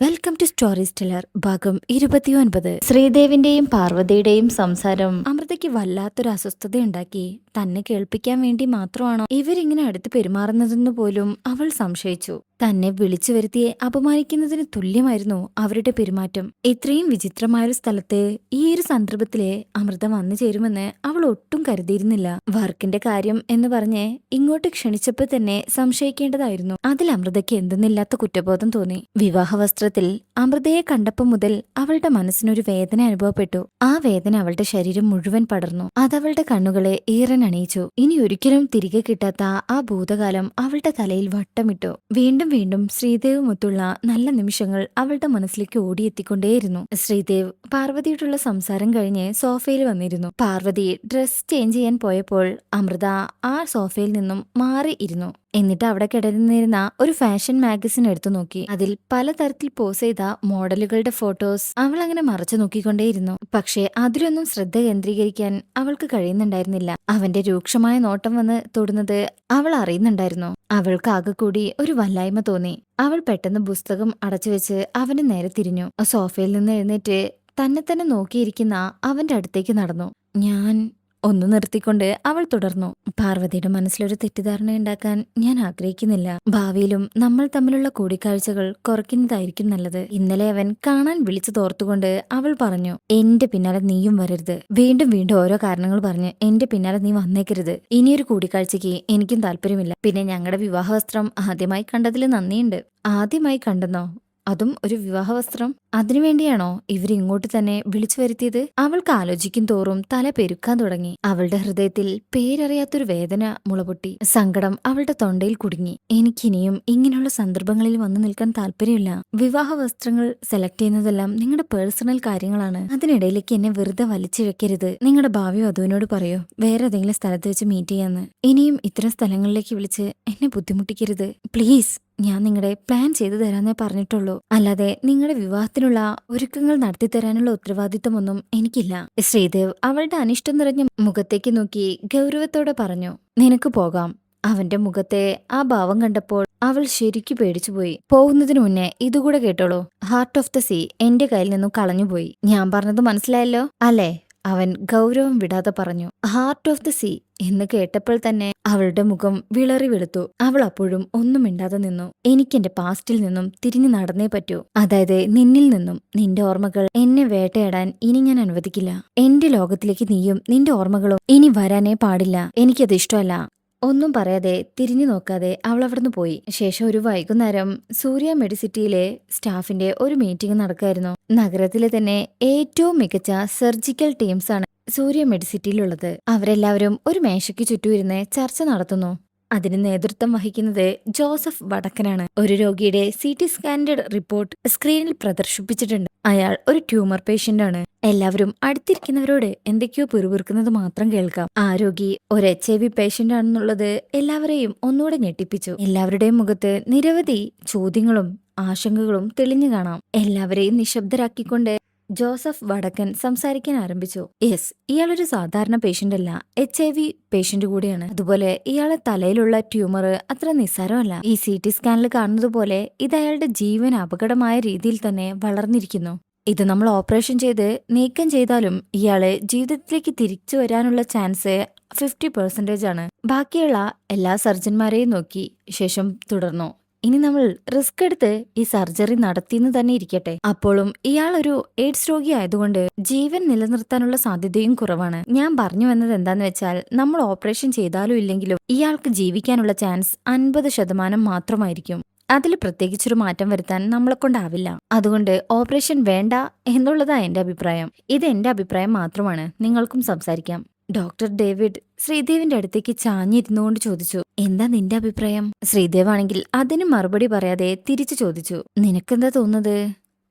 Welcome to story teller ഭാഗം ഇരുപത്തിയൊൻപത്. ശ്രീദേവിന്റെയും പാർവതിയുടെയും സംസാരം. അമൃതയ്ക്ക് വല്ലാത്തൊരു അസ്വസ്ഥത ഉണ്ടാക്കി തന്നെ കേൾപ്പിക്കാൻ വേണ്ടി മാത്രമാണോ ഇവരിങ്ങനെ അടുത്ത് പെരുമാറുന്നതെന്ന് പോലും അവൾ സംശയിച്ചു. തന്നെ വിളിച്ചു വരുത്തിയെ അപമാനിക്കുന്നതിന് തുല്യമായിരുന്നു അവരുടെ പെരുമാറ്റം. ഇത്രയും വിചിത്രമായൊരു സ്ഥലത്ത് ഈ ഒരു സന്ദർഭത്തിലെ അമൃത വന്നു ചേരുമെന്ന് അവൾ ഒട്ടും കരുതിയിരുന്നില്ല. വർക്കിന്റെ കാര്യം എന്ന് പറഞ്ഞ് ഇങ്ങോട്ട് ക്ഷണിച്ചപ്പോൾ തന്നെ സംശയിക്കേണ്ടതായിരുന്നു. അതിൽ അമൃതയ്ക്ക് എന്തെന്നില്ലാത്ത കുറ്റബോധം തോന്നി. വിവാഹ വസ്ത്രത്തിൽ അമൃതയെ കണ്ടപ്പോൾ മുതൽ അവളുടെ മനസ്സിനൊരു വേദന അനുഭവപ്പെട്ടു. ആ വേദന അവളുടെ ശരീരം മുഴുവൻ പടർന്നു. അതവളുടെ കണ്ണുകളെ ഈറനണിയിച്ചു ഇനി ഒരിക്കലും തിരികെ കിട്ടാത്ത ആ ഭൂതകാലം അവളുടെ തലയിൽ വട്ടമിട്ടു. വീണ്ടും വീണ്ടും ശ്രീദേവുമൊത്തുള്ള നല്ല നിമിഷങ്ങൾ അവളുടെ മനസ്സിലേക്ക് ഓടിയെത്തിക്കൊണ്ടേയിരുന്നു. ശ്രീദേവ് പാർവതിയോടുള്ള സംസാരം കഴിഞ്ഞ് സോഫയിൽ വന്നിരുന്നു. പാർവതി ഡ്രസ് ചേഞ്ച് ചെയ്യാൻ പോയപ്പോൾ അമൃത ആ സോഫയിൽ നിന്നും മാറി ഇരുന്നു. എന്നിട്ട് അവിടെ കിടന്നിരുന്ന ഒരു ഫാഷൻ മാഗസിൻ എടുത്തു നോക്കി. അതിൽ പലതരത്തിൽ പോസ് ചെയ്ത മോഡലുകളുടെ ഫോട്ടോസ് അവൾ അങ്ങനെ മറച്ചു നോക്കിക്കൊണ്ടേയിരുന്നു. പക്ഷേ അതിലൊന്നും ശ്രദ്ധ കേന്ദ്രീകരിക്കാൻ അവൾക്ക് കഴിയുന്നുണ്ടായിരുന്നില്ല. അവന്റെ രൂക്ഷമായ നോട്ടം വന്ന് തൊടുന്നത് അവൾ അറിയുന്നുണ്ടായിരുന്നു. അവൾക്ക് ആകെ കൂടി ഒരു വല്ലായ്മ തോന്നി. അവൾ പെട്ടെന്ന് പുസ്തകം അടച്ചുവെച്ച് അവന് നേരെ തിരിഞ്ഞു. സോഫയിൽ നിന്ന് എഴുന്നേറ്റ് തന്നെ തന്നെ നോക്കിയിരിക്കുന്ന അവന്റെ അടുത്തേക്ക് നടന്നു. ഞാൻ ഒന്ന് നിർത്തിക്കൊണ്ട് അവൾ തുടർന്നു. പാർവതിയുടെ മനസ്സിലൊരു തെറ്റിദ്ധാരണ ഉണ്ടാക്കാൻ ഞാൻ ആഗ്രഹിക്കുന്നില്ല. ഭാവിയിലും നമ്മൾ തമ്മിലുള്ള കൂടിക്കാഴ്ചകൾ കുറയ്ക്കുന്നതായിരിക്കും നല്ലത്. ഇന്നലെ അവൻ കാണാൻ വിളിച്ചു തോർത്തുകൊണ്ട് അവൾ പറഞ്ഞു എന്റെ പിന്നാലെ നീയും വരരുത്. വീണ്ടും വീണ്ടും ഓരോ കാരണങ്ങൾ പറഞ്ഞ് എന്റെ പിന്നാലെ നീ വന്നേക്കരുത്. ഇനിയൊരു കൂടിക്കാഴ്ചയ്ക്ക് എനിക്കും താല്പര്യമില്ല. പിന്നെ ഞങ്ങളുടെ വിവാഹ വസ്ത്രം ആദ്യമായി കണ്ടതിൽ നന്ദിയുണ്ട്. ആദ്യമായി കണ്ടെന്നോ? അതും ഒരു വിവാഹവസ്ത്രം. അതിനുവേണ്ടിയാണോ ഇവരിങ്ങോട്ട് തന്നെ വിളിച്ചു വരുത്തിയത്? അവൾക്ക് ആലോചിക്കും തോറും തല പെരുക്കാൻ തുടങ്ങി. അവളുടെ ഹൃദയത്തിൽ പേരറിയാത്തൊരു വേദന മുളപൊട്ടി. സങ്കടം അവളുടെ തൊണ്ടയിൽ കുടുങ്ങി. എനിക്കിനിയും ഇങ്ങനെയുള്ള സന്ദർഭങ്ങളിൽ വന്നു നിൽക്കാൻ താല്പര്യമില്ല. വിവാഹ വസ്ത്രങ്ങൾ സെലക്ട് ചെയ്യുന്നതെല്ലാം നിങ്ങളുടെ പേഴ്സണൽ കാര്യങ്ങളാണ്. അതിനിടയിലേക്ക് എന്നെ വെറുതെ വലിച്ചിഴക്കരുത് നിങ്ങളുടെ ഭാവി വധുവിനോട് പറയൂ. വേറെ ഏതെങ്കിലും സ്ഥലത്ത് വെച്ച് മീറ്റ് ചെയ്യാന്ന്. ഇനിയും ഇത്തരം സ്ഥലങ്ങളിലേക്ക് വിളിച്ച് എന്നെ ബുദ്ധിമുട്ടിക്കരുത്. പ്ലീസ് ഞാൻ നിങ്ങളുടെ പ്ലാൻ ചെയ്തു തരാന്നേ പറഞ്ഞിട്ടുള്ളൂ. അല്ലാതെ നിങ്ങളുടെ വിവാഹത്തിനുള്ള ഒരുക്കങ്ങൾ നടത്തി തരാനുള്ള ഉത്തരവാദിത്തമൊന്നും എനിക്കില്ല. ശ്രീദേവ് അവളുടെ അനിഷ്ടം നിറഞ്ഞ മുഖത്തേക്ക് നോക്കി ഗൗരവത്തോടെ പറഞ്ഞു നിനക്ക് പോകാം. അവന്റെ മുഖത്തെ ആ ഭാവം കണ്ടപ്പോൾ അവൾ ശരിക്കു പേടിച്ചുപോയി. പോകുന്നതിന് മുന്നേ ഇതുകൂടെ കേട്ടോളൂ. ഹാർട്ട് ഓഫ് ദ സീ എന്റെ കയ്യിൽ നിന്നും കളഞ്ഞുപോയി. ഞാൻ പറഞ്ഞത് മനസ്സിലായല്ലോ? അല്ലേ? അവൻ ഗൗരവം വിടാതെ പറഞ്ഞു ഹാർട്ട് ഓഫ് ദ സീ എന്ന് കേട്ടപ്പോൾ തന്നെ അവളുടെ മുഖം വിളറി വെളുത്തു. അവൾ അപ്പോഴും ഒന്നും മിണ്ടാതെ നിന്നു. എനിക്കെന്റെ പാസ്റ്റിൽ നിന്നും തിരിഞ്ഞു നടന്നേ പറ്റൂ. അതായത് നിന്നിൽ നിന്നും നിന്റെ ഓർമ്മകൾ എന്നെ വേട്ടയാടാൻ ഇനി ഞാൻ അനുവദിക്കില്ല. എന്റെ ലോകത്തിലേക്ക് നീയും നിന്റെ ഓർമ്മകളും ഇനി വരാനേ പാടില്ല. എനിക്കത് ഇഷ്ടമല്ല. ഒന്നും പറയാതെ തിരിഞ്ഞു നോക്കാതെ അവൾ അവിടുന്ന് പോയി. ശേഷം ഒരു വൈകുന്നേരം സൂര്യ മെഡിസിറ്റിയിലെ സ്റ്റാഫിന്റെ ഒരു മീറ്റിംഗ് നടക്കായിരുന്നു. നഗരത്തിലെ തന്നെ ഏറ്റവും മികച്ച സർജിക്കൽ ടീംസാണ് സൂര്യ മെഡിസിറ്റിയിലുള്ളത്. അവരെല്ലാവരും ഒരു മേശയ്ക്ക് ചുറ്റും ഇരുന്ന് ചർച്ച നടത്തുന്നു. അതിന് നേതൃത്വം വഹിക്കുന്നത് ജോസഫ് വടക്കനാണ്. ഒരു രോഗിയുടെ സി ടി സ്കാനിന്റെ റിപ്പോർട്ട് സ്ക്രീനിൽ പ്രദർശിപ്പിച്ചിട്ടുണ്ട്. അയാൾ ഒരു ട്യൂമർ പേഷ്യന്റ് ആണ് എല്ലാവരും അടുത്തിരിക്കുന്നവരോട് എന്തൊക്കെയോ പിറുപിറുക്കുന്നത് മാത്രം കേൾക്കാം. ആ രോഗി ഒരു എച്ച് ഐ വി പേഷ്യന്റ് ആണെന്നുള്ളത് എല്ലാവരെയും ഒന്നുകൂടെ ഞെട്ടിപ്പിച്ചു. എല്ലാവരുടെയും മുഖത്ത് നിരവധി ചോദ്യങ്ങളും ആശങ്കകളും തെളിഞ്ഞു കാണാം. എല്ലാവരെയും നിശബ്ദരാക്കിക്കൊണ്ട് ജോസഫ് വടക്കൻ സംസാരിക്കാൻ ആരംഭിച്ചു. യെസ് ഇയാളൊരു സാധാരണ പേഷ്യന്റ് അല്ല എച്ച് ഐ വി പേഷ്യന്റ് കൂടിയാണ്. അതുപോലെ ഇയാളെ തലയിലുള്ള ട്യൂമർ അത്ര നിസ്സാരമല്ല. ഈ സി ടി സ്കാനിൽ കാണുന്നത് പോലെ ഇത് അയാളുടെ ജീവൻ അപകടമായ രീതിയിൽ തന്നെ വളർന്നിരിക്കുന്നു. ഇത് നമ്മൾ ഓപ്പറേഷൻ ചെയ്ത് നീക്കം ചെയ്താലും ഇയാൾ ജീവിതത്തിലേക്ക് തിരിച്ചു വരാനുള്ള ചാൻസ് ഫിഫ്റ്റി പെർസെന്റേജ് ആണ്. ബാക്കിയുള്ള എല്ലാ സർജന്മാരെയും നോക്കി ശേഷം തുടർന്നു. ഇനി നമ്മൾ റിസ്ക് എടുത്ത് ഈ സർജറി നടത്തിയെന്ന് തന്നെ ഇരിക്കട്ടെ. അപ്പോഴും ഇയാൾ ഒരു എയ്ഡ്സ് രോഗി ആയതുകൊണ്ട് ജീവൻ നിലനിർത്താനുള്ള സാധ്യതയും കുറവാണ്. ഞാൻ പറഞ്ഞു വന്നത് എന്താന്ന് വെച്ചാൽ നമ്മൾ ഓപ്പറേഷൻ ചെയ്താലും ഇല്ലെങ്കിലും ഇയാൾക്ക് ജീവിക്കാനുള്ള ചാൻസ് അൻപത് ശതമാനം മാത്രമായിരിക്കും. അതിൽ പ്രത്യേകിച്ചൊരു മാറ്റം വരുത്താൻ നമ്മളെ കൊണ്ടാവില്ല. അതുകൊണ്ട് ഓപ്പറേഷൻ വേണ്ട എന്നുള്ളതാ എന്റെ അഭിപ്രായം. ഇത് എന്റെ അഭിപ്രായം മാത്രമാണ്. നിങ്ങൾക്കും സംസാരിക്കാം. ഡോക്ടർ ഡേവിഡ് ശ്രീദേവിന്റെ അടുത്തേക്ക് ചാഞ്ഞിരുന്നുകൊണ്ട് ചോദിച്ചു എന്താ നിന്റെ അഭിപ്രായം? ശ്രീദേവ് ആണെങ്കിൽ അതിന് മറുപടി പറയാതെ തിരിച്ചു ചോദിച്ചു നിനക്കെന്താ തോന്നുന്നത്?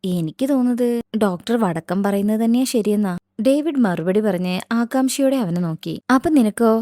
എനിക്ക് തോന്നുന്നത് ഡോക്ടർ വടക്കം പറയുന്നത് തന്നെയാ ശരിയെന്നാ. ഡേവിഡ് മറുപടി പറഞ്ഞ് ആകാംക്ഷയോടെ അവനെ നോക്കി. അപ്പൊ നിനക്കോ?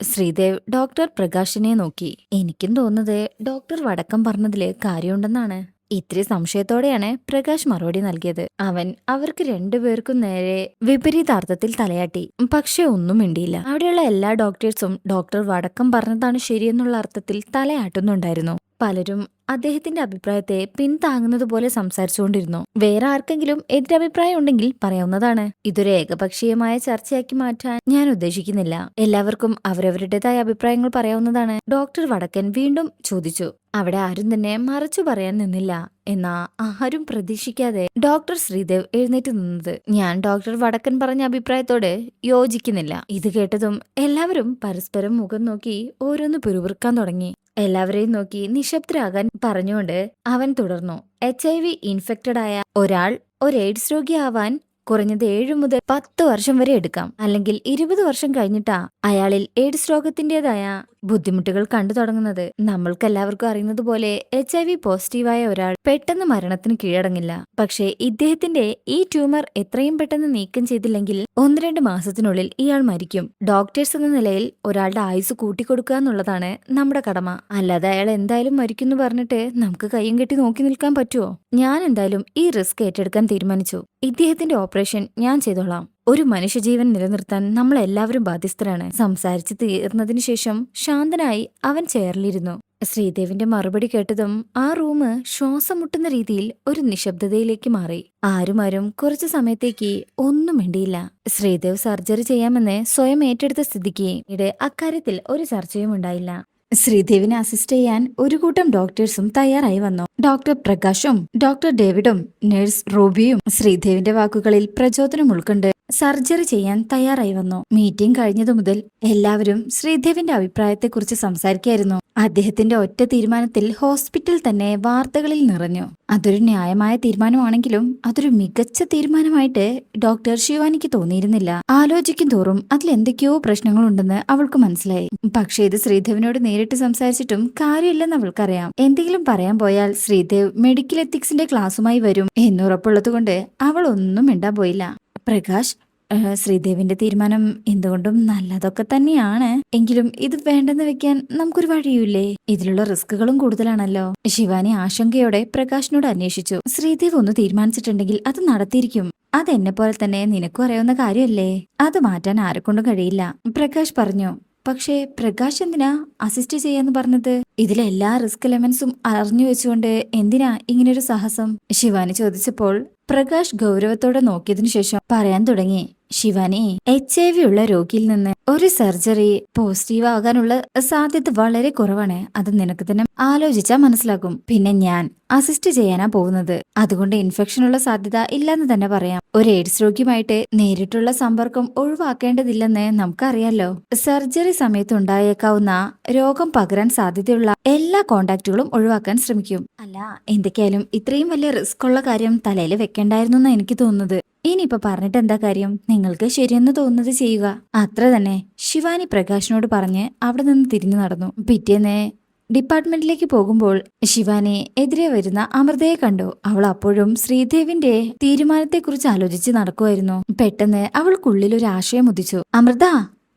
ശ്രീദേവ് ഡോക്ടർ പ്രകാശിനെ നോക്കി. എനിക്കും തോന്നുന്നത് ഡോക്ടർ വടക്കം പറഞ്ഞതിൽ കാര്യമുണ്ടെന്നാണ്. ഇത്തിരി സംശയത്തോടെയാണ് പ്രകാശ് മറുപടി നൽകിയത്. അവൻ അവർക്ക് രണ്ടുപേർക്കും നേരെ വിപരീതാർത്ഥത്തിൽ തലയാട്ടി. പക്ഷെ ഒന്നും മിണ്ടിയില്ല. അവിടെയുള്ള എല്ലാ ഡോക്ടേഴ്സും ഡോക്ടർ വടക്കം പറഞ്ഞതാണ് ശരിയെന്നുള്ള അർത്ഥത്തിൽ തലയാട്ടുന്നുണ്ടായിരുന്നു. പലരും അദ്ദേഹത്തിന്റെ അഭിപ്രായത്തെ പിന്താങ്ങുന്നത് പോലെ സംസാരിച്ചുകൊണ്ടിരുന്നു. വേറെ ആർക്കെങ്കിലും എതിരഭിപ്രായം ഉണ്ടെങ്കിൽ പറയാവുന്നതാണ്. ഇതൊരു ഏകപക്ഷീയമായ ചർച്ചയാക്കി മാറ്റാൻ ഞാൻ ഉദ്ദേശിക്കുന്നില്ല. എല്ലാവർക്കും അവരവരുടേതായ അഭിപ്രായങ്ങൾ പറയാവുന്നതാണ്. ഡോക്ടർ വടക്കൻ വീണ്ടും ചോദിച്ചു. അവിടെ ആരും തന്നെ മറച്ചു പറയാൻ നിന്നില്ല എന്നാ ആരും പ്രതീക്ഷിക്കാതെ ഡോക്ടർ ശ്രീദേവ് എഴുന്നേറ്റ് നിന്നത്. ഞാൻ ഡോക്ടർ വടക്കൻ പറഞ്ഞ അഭിപ്രായത്തോട് യോജിക്കുന്നില്ല. ഇത് കേട്ടതും എല്ലാവരും പരസ്പരം മുഖം നോക്കി ഓരോന്ന് പിറുപിറുക്കാൻ തുടങ്ങി. എല്ലാവരെയും നോക്കി നിശബ്ദരാകാൻ പറഞ്ഞുകൊണ്ട് അവൻ തുടർന്നു. എച്ച് ഐ വി ഇൻഫെക്റ്റഡ് ആയ ഒരാൾ ഒരു എയ്ഡ്സ് രോഗിയാവാൻ കുറഞ്ഞത് ഏഴു മുതൽ പത്ത് വർഷം വരെ എടുക്കാം. അല്ലെങ്കിൽ ഇരുപത് വർഷം കഴിഞ്ഞിട്ടാ അയാളിൽ എയ്ഡ്സ് രോഗത്തിന്റേതായ ബുദ്ധിമുട്ടുകൾ കണ്ടു തുടങ്ങുന്നത്. നമ്മൾക്കെല്ലാവർക്കും അറിയുന്നത് പോലെ എച്ച് ഐ വി പോസിറ്റീവായ ഒരാൾ പെട്ടെന്ന് മരണത്തിന് കീഴടങ്ങില്ല. പക്ഷേ ഇദ്ദേഹത്തിന്റെ ഈ ട്യൂമർ എത്രയും പെട്ടെന്ന് നീക്കം ചെയ്തില്ലെങ്കിൽ ഒന്ന് രണ്ട് മാസത്തിനുള്ളിൽ ഇയാൾ മരിക്കും. ഡോക്ടേഴ്സ് എന്ന നിലയിൽ ഒരാളുടെ ആയുസ് കൂട്ടിക്കൊടുക്കുക എന്നുള്ളതാണ് നമ്മുടെ കടമ. അല്ലാതെ അയാൾ എന്തായാലും മരിക്കുന്നു പറഞ്ഞിട്ട് നമുക്ക് കയ്യും കെട്ടി നോക്കി നിൽക്കാൻ പറ്റുമോ ഞാൻ എന്തായാലും ഈ റിസ്ക് ഏറ്റെടുക്കാൻ തീരുമാനിച്ചു. ഇദ്ദേഹത്തിന്റെ ഓപ്പറേഷൻ ഞാൻ ചെയ്തോളാം. ഒരു മനുഷ്യജീവൻ നിലനിർത്താൻ നമ്മളെല്ലാവരും ബാധ്യസ്ഥരാണ്. സംസാരിച്ചു തീർന്നതിനു ശേഷം ശാന്തനായി അവൻ ചേർലിരുന്നു ശ്രീദേവിന്റെ മറുപടി കേട്ടതും ആ റൂം ശ്വാസം മുട്ടുന്ന രീതിയിൽ ഒരു നിശബ്ദതയിലേക്ക് മാറി. ആരും ആരും കുറച്ചു സമയത്തേക്ക് ഒന്നും മിണ്ടിയില്ല. ശ്രീദേവ് സർജറി ചെയ്യാമെന്ന് സ്വയം ഏറ്റെടുത്ത സ്ഥിതിക്ക് ഇവിടെ അക്കാര്യത്തിൽ ഒരു ചർച്ചയും ഉണ്ടായില്ല. ശ്രീദേവിനെ അസിസ്റ്റ് ചെയ്യാൻ ഒരു കൂട്ടം ഡോക്ടേഴ്സും തയ്യാറായി വന്നു. ഡോക്ടർ പ്രകാശും ഡോക്ടർ ഡേവിഡും നഴ്സ് റോബിയും ശ്രീദേവിന്റെ വാക്കുകളിൽ പ്രചോദനം ഉൾക്കൊണ്ട് സർജറി ചെയ്യാൻ തയ്യാറായി വന്നു. മീറ്റിംഗ് കഴിഞ്ഞതു മുതൽ എല്ലാവരും ശ്രീദേവിന്റെ അഭിപ്രായത്തെക്കുറിച്ച് സംസാരിക്കായിരുന്നു. അദ്ദേഹത്തിന്റെ ഒറ്റ തീരുമാനത്തിൽ ഹോസ്പിറ്റൽ തന്നെ വാർത്തകളിൽ നിറഞ്ഞു. അതൊരു ന്യായമായ തീരുമാനമാണെങ്കിലും അതൊരു മികച്ച തീരുമാനമായിട്ട് ഡോക്ടർ ശിവാനിക്ക് തോന്നിയിരുന്നില്ല. ആലോചിക്കും തോറും അതിൽ എന്തൊക്കെയോ പ്രശ്നങ്ങളുണ്ടെന്ന് അവൾക്ക് മനസ്സിലായി. പക്ഷേ ഇത് ശ്രീദേവിനോട് നേരിട്ട് സംസാരിച്ചിട്ടും കാര്യമില്ലെന്ന് അവൾക്കറിയാം. എന്തെങ്കിലും പറയാൻ പോയാൽ ശ്രീദേവ് മെഡിക്കൽ എത്തിക്സിന്റെ ക്ലാസ്സുമായി വരും എന്നുറപ്പുള്ളതുകൊണ്ട് അവൾ ഒന്നും മിണ്ടാൻ പോയില്ല. പ്രകാശ് ശ്രീദേവിന്റെ തീരുമാനം എന്തുകൊണ്ടും നല്ലതൊക്കെ തന്നെയാണ്. എങ്കിലും ഇത് വേണ്ടെന്ന് വെക്കാൻ നമുക്കൊരു വഴിയുമില്ലേ? ഇതിലുള്ള റിസ്കുകളും കൂടുതലാണല്ലോ. ശിവാനി ആശങ്കയോടെ പ്രകാശിനോട് അന്വേഷിച്ചു. ശ്രീദേവ് ഒന്ന് തീരുമാനിച്ചിട്ടുണ്ടെങ്കിൽ അത് നടത്തിയിരിക്കും. അതെന്നെ പോലെ തന്നെ നിനക്കും അറിയാവുന്ന കാര്യമല്ലേ? അത് മാറ്റാൻ ആരെക്കൊണ്ടും കഴിയില്ല. പ്രകാശ് പറഞ്ഞു പക്ഷേ പ്രകാശ് എന്തിനാ അസിസ്റ്റ് ചെയ്യാന്ന് പറഞ്ഞത്? ഇതിലെ എല്ലാ റിസ്ക് എലമെന്റ്സും അറിഞ്ഞു വെച്ചുകൊണ്ട് എന്തിനാ ഇങ്ങനൊരു സാഹസം? ശിവാനി ചോദിച്ചപ്പോൾ പ്രകാശ് ഗൗരവത്തോടെ നോക്കിയതിനു ശേഷം പറയാൻ തുടങ്ങി. ശിവാനി എച്ച് ഐ വി ഉള്ള രോഗിയിൽ നിന്ന് ഒരു സർജറി പോസിറ്റീവ് ആകാനുള്ള സാധ്യത വളരെ കുറവാണ്. അത് നിനക്ക് തന്നെ ആലോചിച്ചാൽ മനസ്സിലാകും പിന്നെ ഞാൻ അസിസ്റ്റ് ചെയ്യാനാ പോകുന്നത്. അതുകൊണ്ട് ഇൻഫെക്ഷനുള്ള സാധ്യത ഇല്ലെന്ന് തന്നെ പറയാം. ഒരു എയ്ഡ്സ് രോഗിയുമായിട്ട് നേരിട്ടുള്ള സമ്പർക്കം ഒഴിവാക്കേണ്ടതില്ലെന്ന് നമുക്കറിയാലോ. സർജറി സമയത്ത് ഉണ്ടായേക്കാവുന്ന രോഗം പകരാൻ സാധ്യതയുള്ള എല്ലാ കോണ്ടാക്റ്റുകളും ഒഴിവാക്കാൻ ശ്രമിക്കും. അല്ല എന്തൊക്കെയായാലും ഇത്രയും വലിയ റിസ്ക് ഉള്ള കാര്യം തലയിൽ വെക്കേണ്ടായിരുന്നു എന്നാണ് എനിക്ക് തോന്നുന്നത്. ഇനിയിപ്പോ പറഞ്ഞിട്ട് എന്താ കാര്യം? നിങ്ങൾക്ക് ശരിയെന്ന് തോന്നുന്നത് ചെയ്യുക. അത്ര തന്നെ ശിവാനി പ്രകാശിനോട് പറഞ്ഞ് അവിടെ നിന്ന് തിരിഞ്ഞു നടന്നു. പിറ്റേന്ന് ഡിപ്പാർട്ട്മെന്റിലേക്ക് പോകുമ്പോൾ ശിവാനെ എതിരെ വരുന്ന അമൃതയെ കണ്ടു. അവൾ അപ്പോഴും ശ്രീദേവിന്റെ തീരുമാനത്തെക്കുറിച്ച് ആലോചിച്ച് നടക്കുമായിരുന്നു പെട്ടെന്ന് അവൾക്കുള്ളിൽ ഒരു ആശയം ഉദിച്ചു. അമൃത!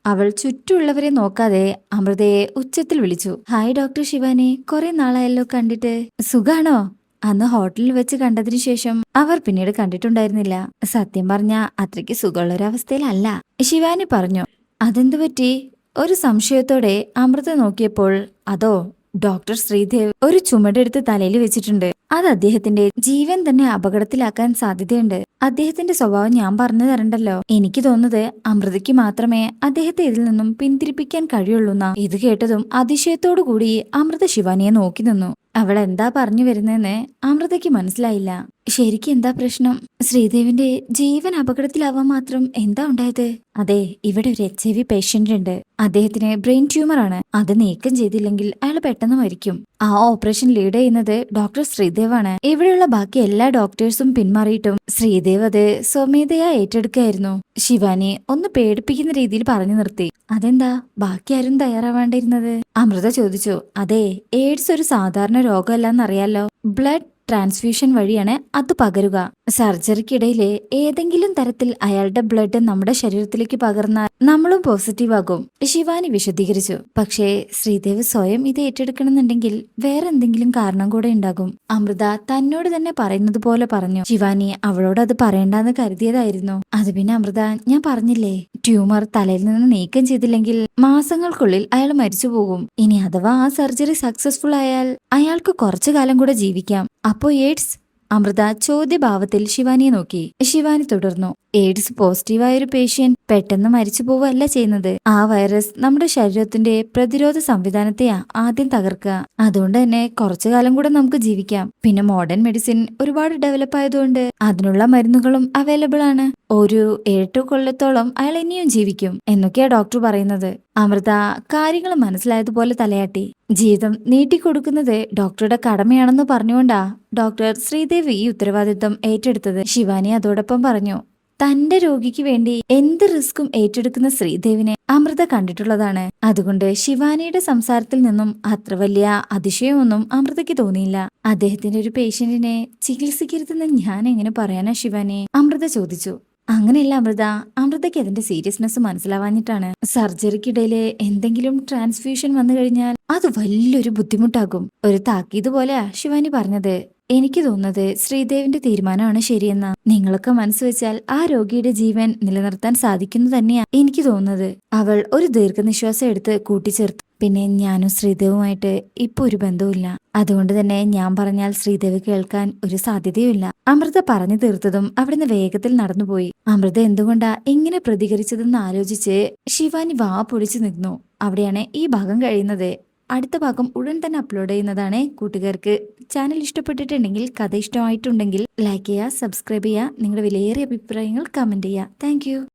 അവൾ ചുറ്റുമുള്ളവരെ നോക്കാതെ അമൃതയെ ഉച്ചത്തിൽ വിളിച്ചു. ഹായ് ഡോക്ടർ ശിവാനെ കുറെ നാളായല്ലോ കണ്ടിട്ട്. സുഖാണോ? അന്ന് ഹോട്ടലിൽ വെച്ച് കണ്ടതിനു ശേഷം അവർ പിന്നീട് കണ്ടിട്ടുണ്ടായിരുന്നില്ല. സത്യം പറഞ്ഞ അത്രയ്ക്ക് സുഖമുള്ളൊരവസ്ഥയിലല്ല. ശിവാനി പറഞ്ഞു. അതെന്തു പറ്റി ഒരു സംശയത്തോടെ അമൃത നോക്കിയപ്പോൾ അതോ ഡോക്ടർ ശ്രീദേവ് ഒരു ചുമടെടുത്ത് തലയിൽ വെച്ചിട്ടുണ്ട്. അത് അദ്ദേഹത്തിന്റെ ജീവൻ തന്നെ അപകടത്തിലാക്കാൻ സാധ്യതയുണ്ട്. അദ്ദേഹത്തിന്റെ സ്വഭാവം ഞാൻ പറഞ്ഞു തരണ്ടല്ലോ. എനിക്ക് തോന്നുന്നത് അമൃതയ്ക്ക് മാത്രമേ അദ്ദേഹത്തെ ഇതിൽ നിന്നും പിന്തിരിപ്പിക്കാൻ കഴിയുള്ളൂന്ന ഇത് കേട്ടതും അതിശയത്തോടു കൂടി അമൃത ശിവാനിയെ നോക്കി നിന്നു. അവൾ എന്താ പറഞ്ഞു വരുന്നതെന്ന് അമൃതയ്ക്ക് മനസ്സിലായില്ല. ശരിക്കും എന്താ പ്രശ്നം? ശ്രീദേവിന്റെ ജീവൻ അപകടത്തിലാവാൻ മാത്രം എന്താ ഉണ്ടായത്? അതെ ഇവിടെ ഒരു എച്ച് ഐ വി പേഷ്യന്റ് ഉണ്ട്. അദ്ദേഹത്തിന് ബ്രെയിൻ ട്യൂമർ ആണ്. അത് നീക്കം ചെയ്തില്ലെങ്കിൽ അയാൾ പെട്ടെന്ന് മരിക്കും. ആ ഓപ്പറേഷൻ ലീഡ് ചെയ്യുന്നത് ഡോക്ടർ ശ്രീദേവാണ്. ഇവിടെയുള്ള ബാക്കി എല്ലാ ഡോക്ടേഴ്സും പിന്മാറിയിട്ടും ശ്രീദേവ് അത് സ്വമേധയാ ഏറ്റെടുക്കുകയായിരുന്നു. ശിവാനി ഒന്ന് പേടിപ്പിക്കുന്ന രീതിയിൽ പറഞ്ഞു നിർത്തി. അതെന്താ? ബാക്കി ആരും തയ്യാറാവാണ്ടിരുന്നത്? അമൃത ചോദിച്ചു. അതെ എയ്ഡ്സ് ഒരു സാധാരണ രോഗമല്ലെന്നറിയാലോ. ബ്ലഡ് ട്രാൻസ്ഫ്യൂഷൻ വഴിയാണ് അത് പകരുക. സർജറിക്കിടയിൽ ഏതെങ്കിലും തരത്തിൽ അയാളുടെ ബ്ലഡ് നമ്മുടെ ശരീരത്തിലേക്ക് പകർന്നാൽ നമ്മളും പോസിറ്റീവ് ആകും ശിവാനി വിശദീകരിച്ചു. പക്ഷേ ശ്രീദേവ് സ്വയം ഇത് ഏറ്റെടുക്കണമെന്നുണ്ടെങ്കിൽ വേറെ എന്തെങ്കിലും കാരണം കൂടെ ഉണ്ടാകും. അമൃത തന്നോട് തന്നെ പറയുന്നത് പോലെ പറഞ്ഞു. ശിവാനി അവളോട് അത് പറയണ്ടെന്ന് കരുതിയതായിരുന്നു. അത് പിന്നെ അമൃത ഞാൻ പറഞ്ഞില്ലേ ട്യൂമർ തലയിൽ നിന്ന് നീക്കം ചെയ്തില്ലെങ്കിൽ മാസങ്ങൾക്കുള്ളിൽ അയാൾ മരിച്ചു പോകും. ഇനി അഥവാ ആ സർജറി സക്സസ്ഫുൾ ആയാൽ അയാൾക്ക് കുറച്ചു കാലം കൂടെ ജീവിക്കാം. അപ്പോ എയ്ഡ്സ് അമൃത ചോദ്യഭാവത്തിൽ ശിവാനിയെ നോക്കി. ശിവാനി തുടർന്നു. എയ്ഡ്സ് പോസിറ്റീവായ ഒരു പേഷ്യൻ പെട്ടെന്ന് മരിച്ചു പോവുകയല്ല ചെയ്യുന്നത്. ആ വൈറസ് നമ്മുടെ ശരീരത്തിന്റെ പ്രതിരോധ സംവിധാനത്തെ ആദ്യം തകർക്കുക. അതുകൊണ്ട് തന്നെ കുറച്ചു കാലം കൂടെ നമുക്ക് ജീവിക്കാം. പിന്നെ മോഡേൺ മെഡിസിൻ ഒരുപാട് ഡെവലപ്പ് ആയതുകൊണ്ട് അതിനുള്ള മരുന്നുകളും അവൈലബിൾ ആണ്. ഒരു ഏഴെട്ട് കൊല്ലത്തോളം അയാൾ ഇനിയും ജീവിക്കും എന്നൊക്കെയാ ഡോക്ടർ പറയുന്നത്. അമൃത കാര്യങ്ങൾ മനസ്സിലായതുപോലെ തലയാട്ടി. ജീവിതം നീട്ടിക്കൊടുക്കുന്നത് ഡോക്ടറുടെ കടമയാണെന്ന് പറഞ്ഞുകൊണ്ടാ ഡോക്ടർ ശ്രീദേവി ഈ ഉത്തരവാദിത്വം ഏറ്റെടുത്തത്. ശിവാനി അതോടൊപ്പം പറഞ്ഞു തന്റെ രോഗിക്ക് വേണ്ടി എന്ത് റിസ്ക്കും ഏറ്റെടുക്കുന്ന ശ്രീദേവിനെ അമൃത കണ്ടിട്ടുള്ളതാണ്. അതുകൊണ്ട് ശിവാനിയുടെ സംസാരത്തിൽ നിന്നും അത്ര വലിയ അതിശയമൊന്നും അമൃതയ്ക്ക് തോന്നിയില്ല. അദ്ദേഹത്തിന്റെ ഒരു പേഷ്യന്റിനെ ചികിത്സിക്കരുതെന്ന് ഞാൻ എങ്ങനെ പറയാനാ ശിവാനി? അമൃത ചോദിച്ചു. അങ്ങനെയല്ല അമൃത അമൃതയ്ക്ക് അതിന്റെ സീരിയസ്നെസ് മനസ്സിലാവാഞ്ഞിട്ടാണ്. സർജറിക്കിടയിലെ എന്തെങ്കിലും ട്രാൻസ്ഫ്യൂഷൻ വന്നു കഴിഞ്ഞാൽ അത് വലിയൊരു ബുദ്ധിമുട്ടാകും. ഒരു താക്കീത് പോലെയാ ശിവാനി പറഞ്ഞത്. എനിക്ക് തോന്നുന്നത് ശ്രീദേവിന്റെ തീരുമാനമാണ് ശരിയെന്ന. നിങ്ങളൊക്കെ മനസ്സ് വെച്ചാൽ ആ രോഗിയുടെ ജീവൻ നിലനിർത്താൻ സാധിക്കുന്നു തന്നെയാ എനിക്ക് തോന്നുന്നത്. അവൾ ഒരു ദീർഘനിശ്വാസം എടുത്ത് കൂട്ടിച്ചേർത്തു. പിന്നെ ഞാനും ശ്രീദേവുമായിട്ട് ഇപ്പൊ ഒരു ബന്ധവുമില്ല. അതുകൊണ്ട് തന്നെ ഞാൻ പറഞ്ഞാൽ ശ്രീദേവ് കേൾക്കാൻ ഒരു സാധ്യതയുമില്ല. അമൃത പറഞ്ഞു തീർത്തതും അവിടുന്ന് വേഗത്തിൽ നടന്നുപോയി. അമൃത എന്തുകൊണ്ടാ എങ്ങനെ പ്രതികരിച്ചതെന്ന് ആലോചിച്ച് ശിവാനി വാ പൊളിച്ചു നിന്നു. അവിടെയാണ് ഈ ഭാഗം കഴിയുന്നത്. അടുത്ത ഭാഗം ഉടൻ തന്നെ അപ്ലോഡ് ചെയ്യുന്നതാണ് കൂട്ടുകാർക്ക്. ചാനൽ ഇഷ്ടപ്പെട്ടിട്ടുണ്ടെങ്കിൽ കഥ ഇഷ്ടമായിട്ടുണ്ടെങ്കിൽ ലൈക്ക് ചെയ്യുക സബ്സ്ക്രൈബ് ചെയ്യുക. നിങ്ങളുടെ വിലയേറിയ അഭിപ്രായങ്ങൾ കമന്റ് ചെയ്യുക. താങ്ക്